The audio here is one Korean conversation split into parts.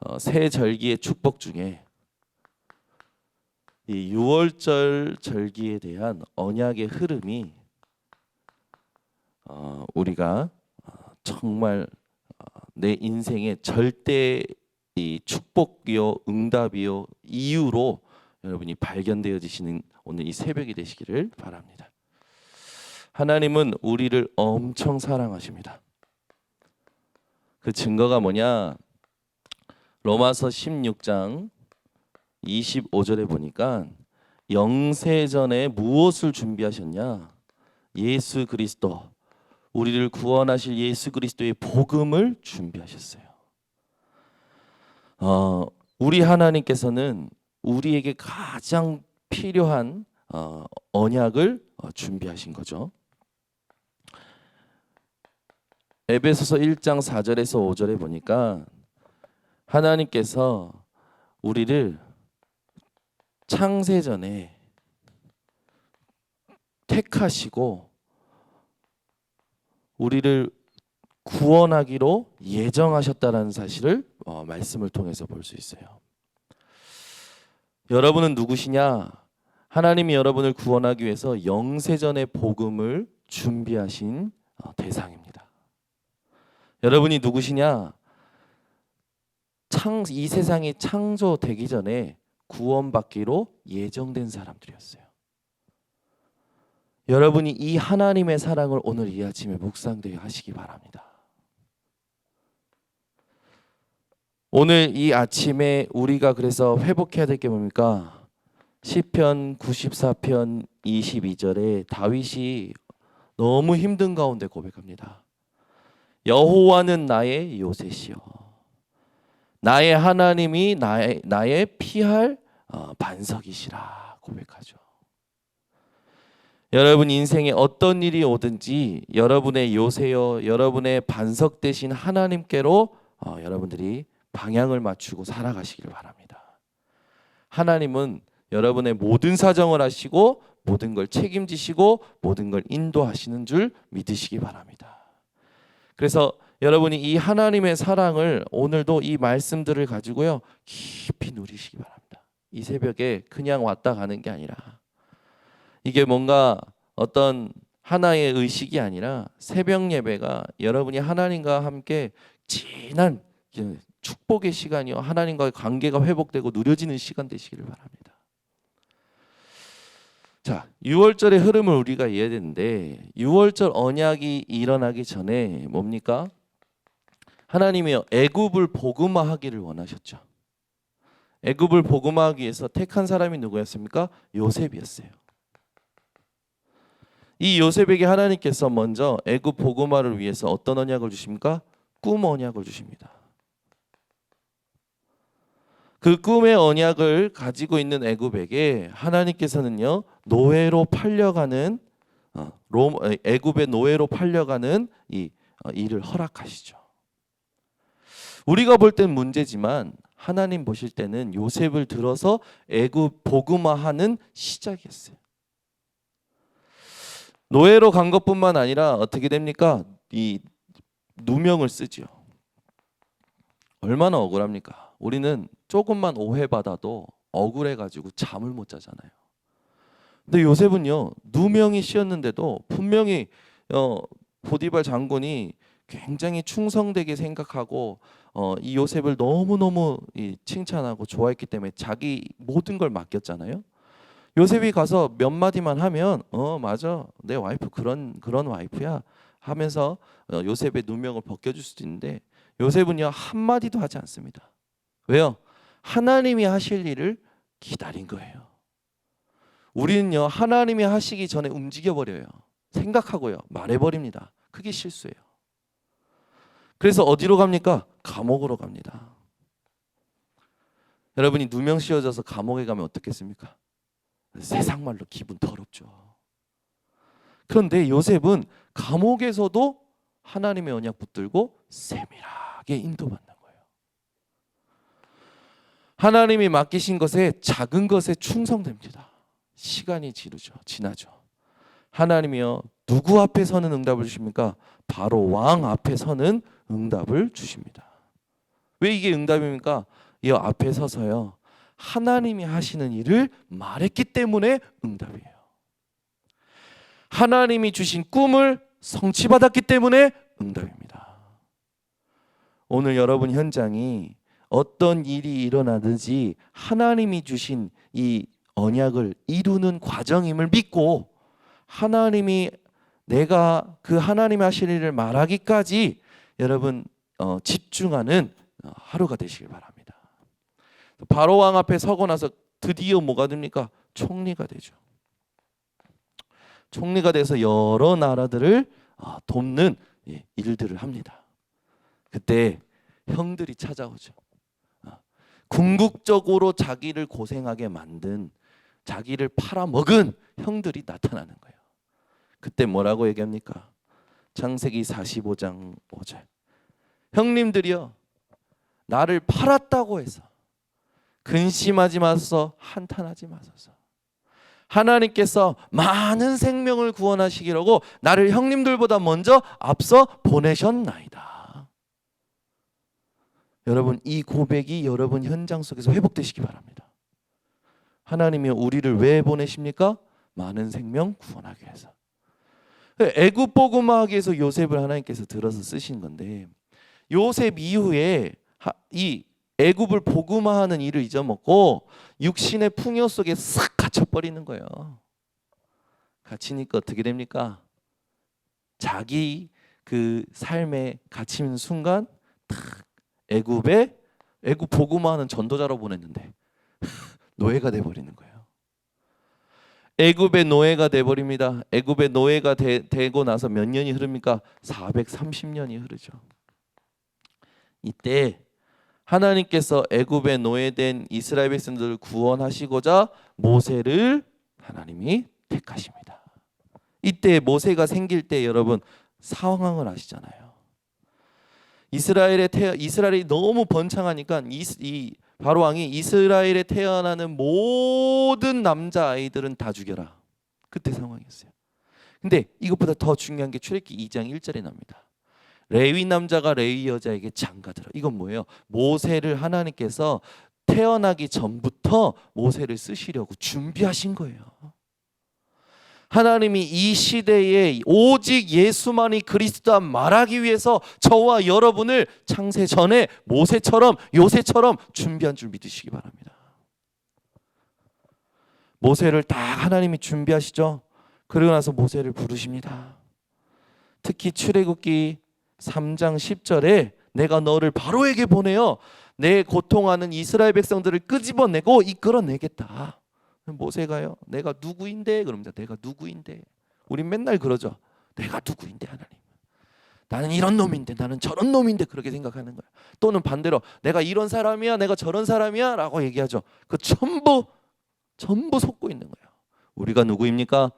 어, 새 절기의 축복 중에 이 6월절 절기에 대한 언약의 흐름이 어, 우리가 어, 정말 어, 내 인생의 절대 이 축복이요 응답이요 이유로 여러분이 발견되어지시는 오늘 이 새벽이 되시기를 바랍니다. 하나님은 우리를 엄청 사랑하십니다. 그 증거가 뭐냐? 로마서 16장 25절에 보니까 영세 전에 무엇을 준비하셨냐? 예수 그리스도 우리를 구원하실 예수 그리스도의 복음을 준비하셨어요. 어, 우리 하나님께서는 우리에게 가장 필요한 어, 언약을 어, 준비하신 거죠. 에베소서 1장 4절에서 5절에 보니까 하나님께서 우리를 창세전에 택하시고 우리를 구원하기로 예정하셨다라는 사실을 어, 말씀을 통해서 볼 수 있어요. 여러분은 누구시냐? 하나님이 여러분을 구원하기 위해서 영세전의 복음을 준비하신 어, 대상입니다. 여러분이 누구시냐? 창, 이 세상이 창조되기 전에 구원받기로 예정된 사람들이었어요. 여러분이 이 하나님의 사랑을 오늘 이 아침에 묵상되게 하시기 바랍니다. 오늘 이 아침에 우리가 그래서 회복해야 될 게 뭡니까? 시편 94편 22절에 다윗이 너무 힘든 가운데 고백합니다. 여호와는 나의 요새시요 나의 하나님이 나의 나의 피할 어, 반석이시라 고백하죠. 여러분 인생에 어떤 일이 오든지 여러분의 요새요 여러분의 반석 되신 하나님께로 어, 여러분들이 방향을 맞추고 살아가시길 바랍니다. 하나님은 여러분의 모든 사정을 하시고 모든 걸 책임지시고 모든 걸 인도하시는 줄 믿으시기 바랍니다. 그래서 여러분이 이 하나님의 사랑을 오늘도 이 말씀들을 가지고요 깊이 누리시기 바랍니다. 이 새벽에 그냥 왔다 가는 게 아니라 이게 뭔가 어떤 하나의 의식이 아니라 새벽 예배가 여러분이 하나님과 함께 진한 축복의 시간이요 하나님과의 관계가 회복되고 누려지는 시간 되시기를 바랍니다. 자, 6월절의 흐름을 우리가 이해되는데 6월절 언약이 일어나기 전에 뭡니까? 하나님이 애굽을 복음화하기를 원하셨죠. 애굽을 복음화하기 위해서 택한 사람이 누구였습니까? 요셉이었어요. 이 요셉에게 하나님께서 먼저 애굽 복음화를 위해서 어떤 언약을 주십니까? 꿈 언약을 주십니다. 그 꿈의 언약을 가지고 있는 애굽에게 하나님께서는요 노예로 팔려가는 어, 롬 애굽의 노예로 팔려가는 이 어, 일을 허락하시죠. 우리가 볼 땐 문제지만 하나님 보실 때는 요셉을 들어서 애굽 복음화하는 시작이었어요. 노예로 간 것뿐만 아니라 어떻게 됩니까? 이 누명을 쓰죠. 얼마나 억울합니까? 우리는 조금만 오해받아도 억울해가지고 잠을 못 자잖아요. 근데 요셉은요 누명이 씌었는데도 분명히 어, 보디발 장군이 굉장히 충성되게 생각하고 어, 이 요셉을 너무 너무 칭찬하고 좋아했기 때문에 자기 모든 걸 맡겼잖아요. 요셉이 가서 몇 마디만 하면 어 맞아 내 와이프 그런 그런 와이프야 하면서 어, 요셉의 누명을 벗겨줄 수도 있는데 요셉은요 한 마디도 하지 않습니다. 왜요? 하나님이 하실 일을 기다린 거예요. 우리는요 하나님이 하시기 전에 움직여 버려요. 생각하고요 말해 버립니다. 그게 실수예요. 그래서 어디로 갑니까? 감옥으로 갑니다. 여러분이 누명 씌워져서 감옥에 가면 어떻겠습니까? 세상 말로 기분 더럽죠. 그런데 요셉은 감옥에서도 하나님의 언약 붙들고 세밀하게 인도받는 거예요. 하나님이 맡기신 것에 작은 것에 충성됩니다. 시간이 지르죠. 지나죠. 하나님이요 누구 앞에 서는 응답을 주십니까? 바로 왕 앞에 서는 응답을 주십니다. 왜 이게 응답입니까? 이 앞에 서서요. 하나님이 하시는 일을 말했기 때문에 응답이에요. 하나님이 주신 꿈을 성취받았기 때문에 응답입니다. 오늘 여러분 현장이 어떤 일이 일어나든지 하나님이 주신 이 언약을 이루는 과정임을 믿고 하나님이 내가 그 하나님 하실 일을 말하기까지 여러분 어, 집중하는 어, 하루가 되시길 바랍니다. 바로 왕 앞에 서고 나서 드디어 뭐가 됩니까? 총리가 되죠. 총리가 돼서 여러 나라들을 어, 돕는 예, 일들을 합니다. 그때 형들이 찾아오죠. 어, 궁극적으로 자기를 고생하게 만든 자기를 팔아먹은 형들이 나타나는 거예요. 그때 뭐라고 얘기합니까? 창세기 45장 5절. 형님들이요. 나를 팔았다고 해서 근심하지 마소서 한탄하지 마소서. 하나님께서 많은 생명을 구원하시기라고 나를 형님들보다 먼저 앞서 보내셨나이다. 여러분 이 고백이 여러분 현장 속에서 회복되시기 바랍니다. 하나님이 우리를 왜 보내십니까? 많은 생명 구원하기 위해서. 애굽 복음화하기 위해서 요셉을 하나님께서 들어서 쓰신 건데 요셉 이후에 하- 이 애굽을 복음화하는 일을 잊어먹고 육신의 풍요 속에 싹 갇혀 버리는 거예요. 갇히니까 어떻게 됩니까? 자기 그 삶에 갇히는 순간 탁 애굽에 애굽 복음화하는 전도자로 보냈는데 노예가 돼 버리는 거예요. 애굽의 노예가 돼 버립니다. 애굽의 노예가 되, 되고 나서 몇 년이 흐릅니까? 430년이 흐르죠. 이때 하나님께서 애굽의 노예된 이스라엘 백성들을 구원하시고자 모세를 하나님이 택하십니다. 이때 모세가 생길 때 여러분 상황을 아시잖아요. 이스라엘에 태어 이스라엘이 너무 번창하니까 이, 이 바로 왕이 이스라엘에 태어나는 모든 남자 아이들은 다 죽여라. 그때 상황이었어요. 근데 이것보다 더 중요한 게 출애굽기 2장 1절에 납니다. 레위 남자가 레위 여자에게 장가들어. 이건 뭐예요? 모세를 하나님께서 태어나기 전부터 모세를 쓰시려고 준비하신 거예요. 하나님이 이 시대에 오직 예수만이 그리스도다 말하기 위해서 저와 여러분을 창세 전에 모세처럼 요새처럼 준비한 줄 믿으시기 바랍니다. 모세를 딱 하나님이 준비하시죠. 그러고 나서 모세를 부르십니다. 특히 출애굽기 3장 10절에 내가 너를 바로에게 보내어 내 고통하는 이스라엘 백성들을 끄집어내고 이끌어내겠다. 모세가요. 내가 누구인데 그럽니다. 내가 누구인데. 우린 맨날 그러죠. 내가 누구인데 하나님. 나는 이런 놈인데 나는 저런 놈인데 그렇게 생각하는 거야. 또는 반대로 내가 이런 사람이야, 내가 저런 사람이야라고 얘기하죠. 그 전부 전부 속고 있는 거예요. 우리가 누구입니까?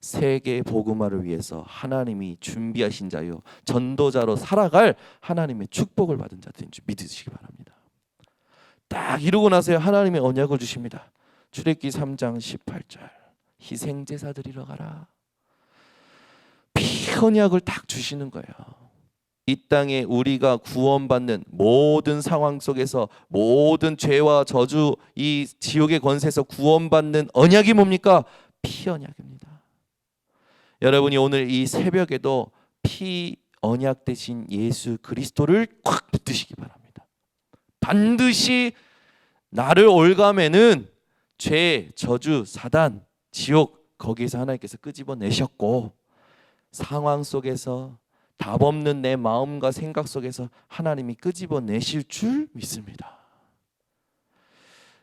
세계 복음화를 위해서 하나님이 준비하신 자요 전도자로 살아갈 하나님의 축복을 받은 자들인 줄 믿으시기 바랍니다. 딱 이루고 나서 하나님의 언약을 주십니다. 출애굽기 3장 18절 희생 제사 드리러 가라. 피 언약을 딱 주시는 거예요. 이 땅에 우리가 구원받는 모든 상황 속에서 모든 죄와 저주 이 지옥의 권세에서 구원받는 언약이 뭡니까? 피 언약입니다. 여러분이 오늘 이 새벽에도 피 언약 대신 예수 그리스도를 꽉 붙드시기 바랍니다. 반드시 나를 올가매는 죄, 저주, 사단, 지옥 거기에서 하나님께서 끄집어 내셨고 상황 속에서 답 없는 내 마음과 생각 속에서 하나님이 끄집어 내실 줄 믿습니다.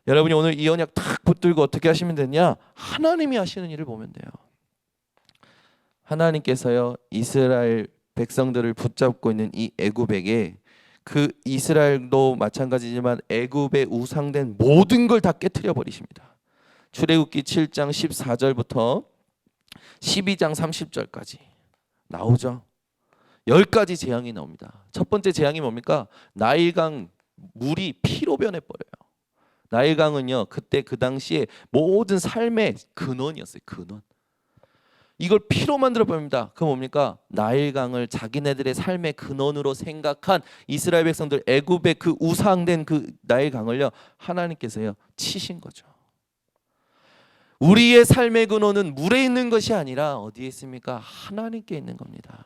여러분이 오늘 이 언약 탁 붙들고 어떻게 하시면 되냐? 하나님이 하시는 일을 보면 돼요. 하나님께서요 이스라엘 백성들을 붙잡고 있는 이 애굽에게 그 이스라엘도 마찬가지지만 애굽에 우상된 모든 걸 다 깨뜨려 버리십니다. 출애굽기 7장 14절부터 12장 30절까지 나오죠. 열 가지 재앙이 나옵니다. 첫 번째 재앙이 뭡니까? 나일강 물이 피로 변해 버려요. 나일강은요 그때 그 당시에 모든 삶의 근원이었어요. 근원. 이걸 피로 만들어 버립니다. 그 뭡니까? 나일강을 자기네들의 삶의 근원으로 생각한 이스라엘 백성들 애굽의 그 우상된 그 나일강을요 하나님께서요 치신 거죠. 우리의 삶의 근원은 물에 있는 것이 아니라 어디에 있습니까? 하나님께 있는 겁니다.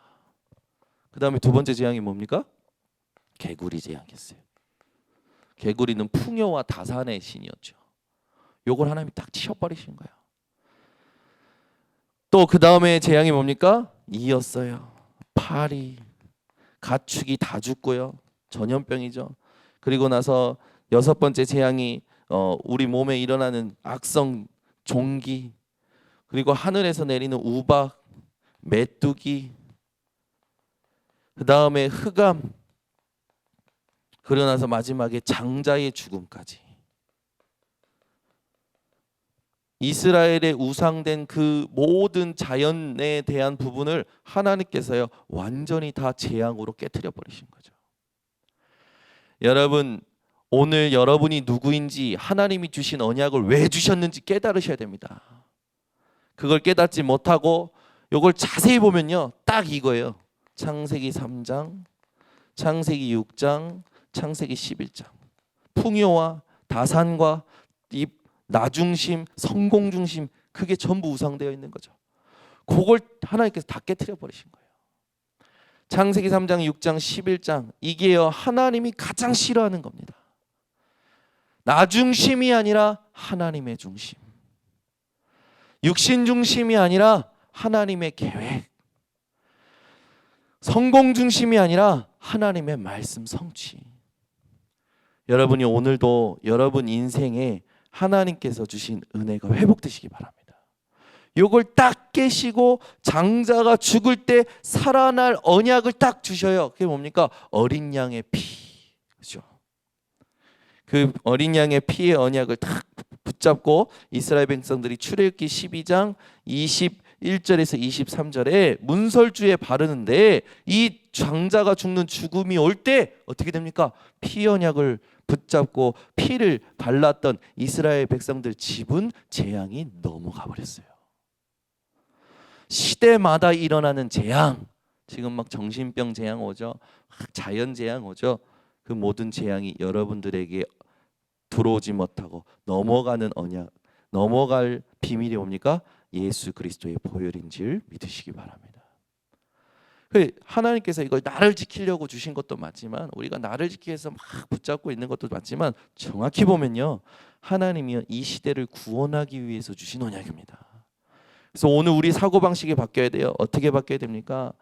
그 다음에 두 번째 재앙이 뭡니까? 개구리 재앙이었어요. 개구리는 풍요와 다산의 신이었죠. 요걸 하나님이 딱 치워버리신 거예요. 또 그 다음에 재앙이 뭡니까? 이었어요. 파리, 가축이 다 죽고요. 전염병이죠. 그리고 나서 여섯 번째 재앙이 어, 우리 몸에 일어나는 악성 종기, 그리고 하늘에서 내리는 우박, 메뚜기, 그 다음에 흑암, 그러고 나서 마지막에 장자의 죽음까지. 이스라엘의 우상된 그 모든 자연에 대한 부분을 하나님께서요 완전히 다 재앙으로 깨뜨려 버리신 거죠. 여러분 오늘 여러분이 누구인지 하나님이 주신 언약을 왜 주셨는지 깨달으셔야 됩니다. 그걸 깨닫지 못하고 요걸 자세히 보면요 딱 이거예요. 창세기 3장, 창세기 6장, 창세기 11장. 풍요와 다산과 이 나 중심, 성공 중심 그게 전부 우상되어 있는 거죠. 그걸 하나님께서 다 깨뜨려 버리신 거예요. 창세기 3장, 6장, 11장 이게요 하나님이 가장 싫어하는 겁니다. 나 중심이 아니라 하나님의 중심. 육신 중심이 아니라 하나님의 계획. 성공 중심이 아니라 하나님의 말씀 성취. 여러분이 오늘도 여러분 인생에 하나님께서 주신 은혜가 회복되시기 바랍니다. 요걸 딱 깨시고 장자가 죽을 때 살아날 언약을 딱 주셔요. 그게 뭡니까? 어린 양의 피. 그죠? 그 어린 양의 피의 언약을 딱 붙잡고 이스라엘 백성들이 출애굽기 12장 21절에서 23절에 문설주에 바르는데 이 장자가 죽는 죽음이 올 때 어떻게 됩니까? 피 언약을 붙잡고 피를 발랐던 이스라엘 백성들 집은 재앙이 넘어가 버렸어요. 시대마다 일어나는 재앙, 지금 막 정신병 재앙 오죠, 자연 재앙 오죠. 그 모든 재앙이 여러분들에게 들어오지 못하고 넘어가는 언약, 넘어갈 비밀이 뭡니까? 예수 그리스도의 보혈인 줄 믿으시기 바랍니다. 그 하나님께서 이걸 나를 지키려고 주신 것도 맞지만 우리가 나를 지키기 위해서 막 붙잡고 있는 것도 맞지만 정확히 보면요 하나님이 이 시대를 구원하기 위해서 주신 언약입니다. 그래서 오늘 우리 사고 방식이 바뀌어야 돼요. 어떻게 바뀌어야 됩니까?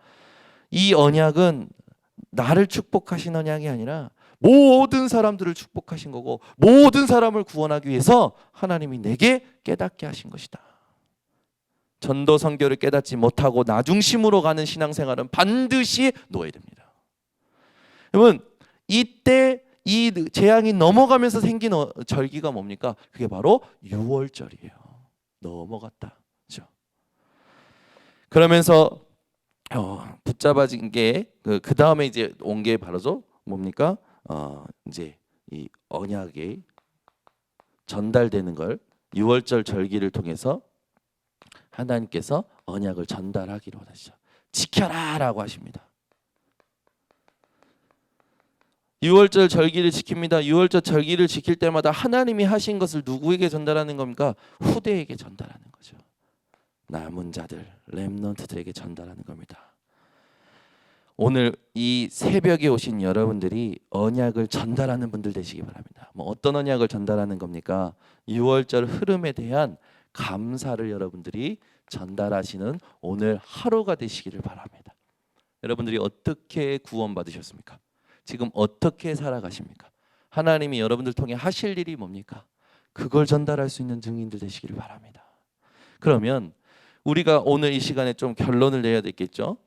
이 언약은 나를 축복하신 언약이 아니라 모든 사람들을 축복하신 거고 모든 사람을 구원하기 위해서 하나님이 내게 깨닫게 하신 것이다. 전도 선교를 깨닫지 못하고 나중심으로 가는 신앙생활은 반드시 놓아야 됩니다. 여러분 이때 이 재앙이 넘어가면서 생긴 어- 절기가 뭡니까? 그게 바로 6월절이에요. 넘어갔다. 그렇죠? 그러면서 어, 붙잡아진 게그 그 다음에 이제 온 게 바로죠 뭡니까? 어, 이제 이 언약이 전달되는 걸 6월절 절기를 통해서 하나님께서 언약을 전달하기로 하시죠. 지켜라라고 하십니다. 6월절 절기를 지킵니다. 6월절 절기를 지킬 때마다 하나님이 하신 것을 누구에게 전달하는 겁니까? 후대에게 전달하는 거죠. 남은 자들, 렘넌트들에게 전달하는 겁니다. 오늘 이 새벽에 오신 여러분들이 언약을 전달하는 분들 되시기 바랍니다. 뭐 어떤 언약을 전달하는 겁니까? 6월절 흐름에 대한 감사를 여러분들이 전달하시는 오늘 하루가 되시기를 바랍니다. 여러분들이 어떻게 구원받으셨습니까? 지금 어떻게 살아가십니까? 하나님이 여러분들 통해 하실 일이 뭡니까? 그걸 전달할 수 있는 증인들 되시기를 바랍니다. 그러면 우리가 오늘 이 시간에 좀 결론을 내야 되겠죠?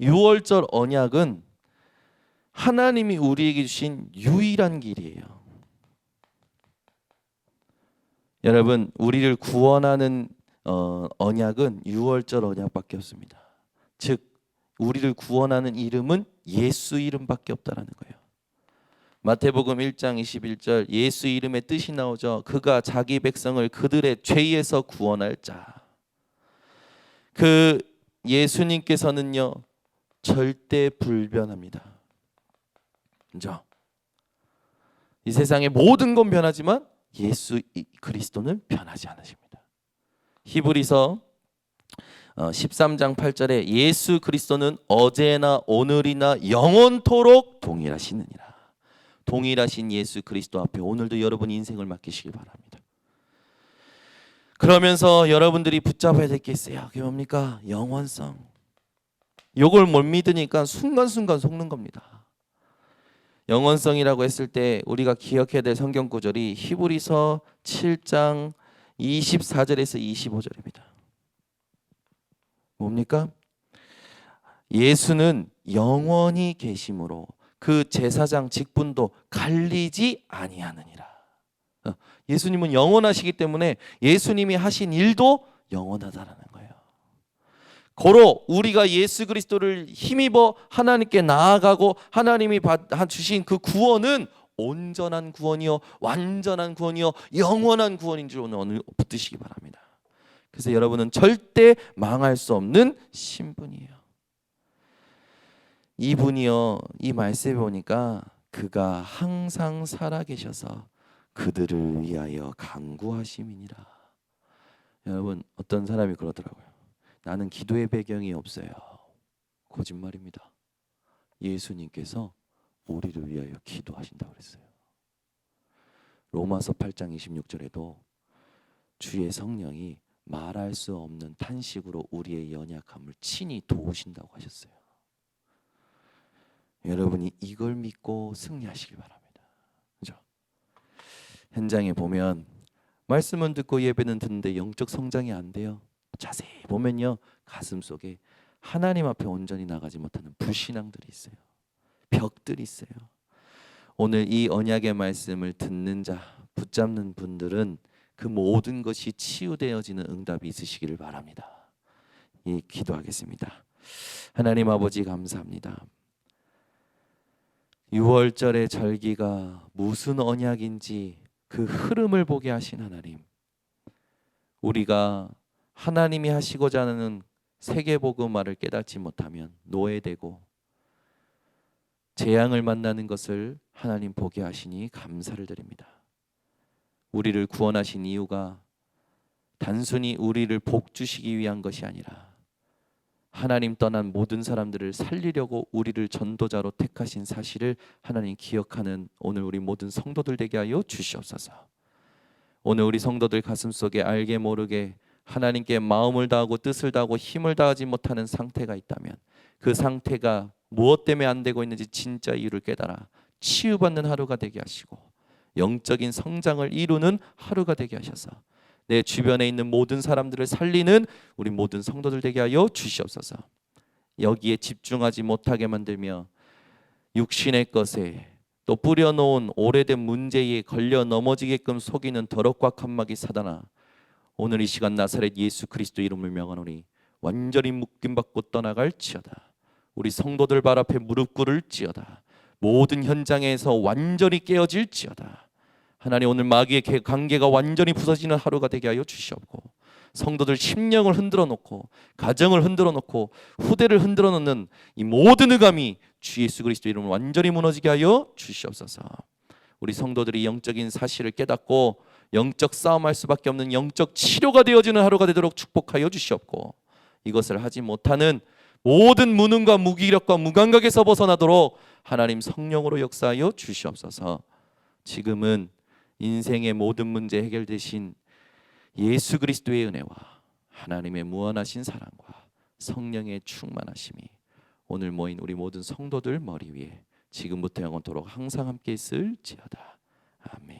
6월절 언약은 하나님이 우리에게 주신 유일한 길이에요. 여러분, 우리를 구원하는 어, 언약은 6월절 언약밖에 없습니다. 즉, 우리를 구원하는 이름은 예수 이름밖에 없다라는 거예요. 마태복음 1장 21절 예수 이름의 뜻이 나오죠. 그가 자기 백성을 그들의 죄에서 구원할 자. 그 예수님께서는요 절대 불변합니다. 그죠? 이 세상의 모든 건 변하지만 예수 이- 그리스도는 변하지 않으십니다. 히브리서 어, 13장 8절에 예수 그리스도는 어제나 오늘이나 영원토록 동일하시느니라. 동일하신 예수 그리스도 앞에 오늘도 여러분 인생을 맡기시기 바랍니다. 그러면서 여러분들이 붙잡아야 될 게 있어요. 그게 뭡니까? 영원성. 요걸 못 믿으니까 순간순간 속는 겁니다. 영원성이라고 했을 때 우리가 기억해야 될 성경 구절이 히브리서 7장 24절에서 25절입니다. 뭡니까? 예수는 영원히 계심으로 그 제사장 직분도 갈리지 아니하느니라. 어, 예수님은 영원하시기 때문에 예수님이 하신 일도 영원하다라는. 고로 우리가 예수 그리스도를 힘입어 하나님께 나아가고 하나님이 받- 주신 그 구원은 온전한 구원이요 완전한 구원이요 영원한 구원인 줄 오늘 붙드시기 바랍니다. 그래서 여러분은 절대 망할 수 없는 신분이에요. 이분이요 이 말씀에 보니까 그가 항상 살아 계셔서 그들을 위하여 강구하심이니라. 여러분 어떤 사람이 그러더라고요. 나는 기도의 배경이 없어요. 거짓말입니다. 예수님께서 우리를 위하여 기도하신다고 그랬어요. 로마서 8장 26절에도 주의 성령이 말할 수 없는 탄식으로 우리의 연약함을 친히 도우신다고 하셨어요. 여러분이 이걸 믿고 승리하시길 바랍니다. 그죠? 현장에 보면 말씀은 듣고 예배는 듣는데 영적 성장이 안 돼요. 자세히 보면요 가슴 속에 하나님 앞에 온전히 나가지 못하는 불신앙들이 있어요. 벽들이 있어요. 오늘 이 언약의 말씀을 듣는 자, 붙잡는 분들은 그 모든 것이 치유되어지는 응답이 있으시기를 바랍니다. 이 기도하겠습니다. 하나님 아버지 감사합니다. 6월절의 절기가 무슨 언약인지 그 흐름을 보게 하신 하나님. 우리가 하나님이 하시고자 하는 세계 복음화를 깨닫지 못하면 노예되고 재앙을 만나는 것을 하나님 보게 하시니 감사를 드립니다. 우리를 구원하신 이유가 단순히 우리를 복 주시기 위한 것이 아니라 하나님 떠난 모든 사람들을 살리려고 우리를 전도자로 택하신 사실을 하나님 기억하는 오늘 우리 모든 성도들 되게 하여 주시옵소서. 오늘 우리 성도들 가슴 속에 알게 모르게 하나님께 마음을 다하고 뜻을 다하고 힘을 다하지 못하는 상태가 있다면 그 상태가 무엇 때문에 안 되고 있는지 진짜 이유를 깨달아 치유받는 하루가 되게 하시고 영적인 성장을 이루는 하루가 되게 하셔서 내 주변에 있는 모든 사람들을 살리는 우리 모든 성도들 되게 하여 주시옵소서. 여기에 집중하지 못하게 만들며 육신의 것에 또 뿌려놓은 오래된 문제에 걸려 넘어지게끔 속이는 더럽과 칸막이 사단아 오늘 이 시간 나사렛 예수 그리스도 이름을 명하노니 완전히 묶임받고 떠나갈지어다. 우리 성도들 발 앞에 무릎 꿇을지어다. 모든 현장에서 완전히 깨어질지어다. 하나님 오늘 마귀의 개- 관계가 완전히 부서지는 하루가 되게 하여 주시옵고 성도들 심령을 흔들어 놓고 가정을 흔들어 놓고 후대를 흔들어 놓는 이 모든 의감이 주 예수 그리스도 이름으로 완전히 무너지게 하여 주시옵소서. 우리 성도들이 영적인 사실을 깨닫고 영적 싸움할 수밖에 없는 영적 치료가 되어지는 하루가 되도록 축복하여 주시옵고 이것을 하지 못하는 모든 무능과 무기력과 무감각에서 벗어나도록 하나님 성령으로 역사하여 주시옵소서. 지금은 인생의 모든 문제 해결되신 예수 그리스도의 은혜와 하나님의 무한하신 사랑과 성령의 충만하심이 오늘 모인 우리 모든 성도들 머리 위에 지금부터 영원토록 항상 함께 있을지어다. 아멘.